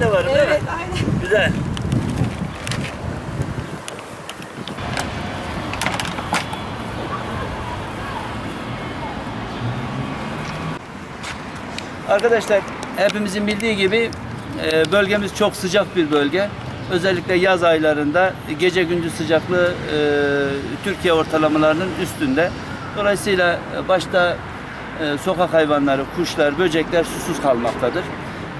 de varım değil Evet, mi? aynen. Güzel. Arkadaşlar hepimizin bildiği gibi e, bölgemiz çok sıcak bir bölge. Özellikle yaz aylarında gece gündüz sıcaklığı e, Türkiye ortalamalarının üstünde. Dolayısıyla başta e, sokak hayvanları, kuşlar, böcekler susuz kalmaktadır.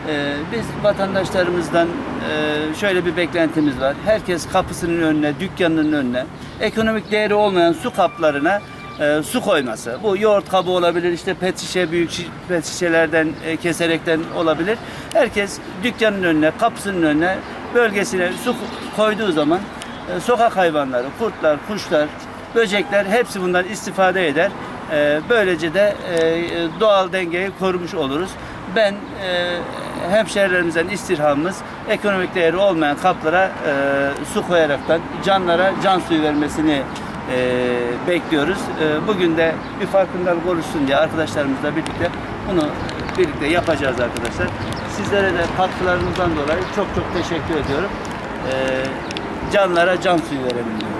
E, Biz vatandaşlarımızdan e, şöyle bir beklentimiz var. Herkes kapısının önüne, dükkanının önüne ekonomik değeri olmayan su kaplarına e, su koyması. Bu yoğurt kabı olabilir, işte pet şişe, büyük pet şişelerden e, keserekten olabilir. Herkes dükkanın önüne, kapısının önüne, bölgesine su koyduğu zaman sokak hayvanları, kurtlar, kuşlar, böcekler hepsi bundan istifade eder. Böylece de doğal dengeyi korumuş oluruz. Ben hemşehrilerimizden istirhamımız ekonomik değeri olmayan kaplara e, su koyaraktan canlara can suyu vermesini e, bekliyoruz. E, bugün de bir farkındalık oluşsun diye arkadaşlarımızla birlikte bunu birlikte yapacağız arkadaşlar. Sizlere de katkılarınızdan dolayı çok çok teşekkür ediyorum. E, canlara can suyu verelim diyorum.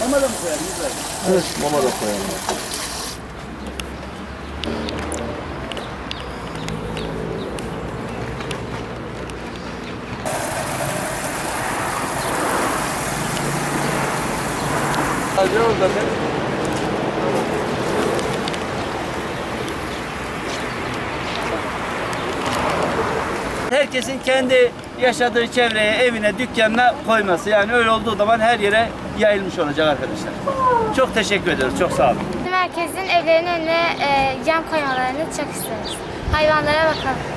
Mama da koyalım? Evet, mama da koyalım. Hadi orada be. Herkesin kendi yaşadığı çevreye, evine, dükkanına koyması. Yani öyle olduğu zaman her yere yayılmış olacak arkadaşlar. Çok teşekkür ediyoruz. Çok sağ olun. Merkezin evlerinin önüne e, cam koymalarını çok isteriz. Hayvanlara bakalım.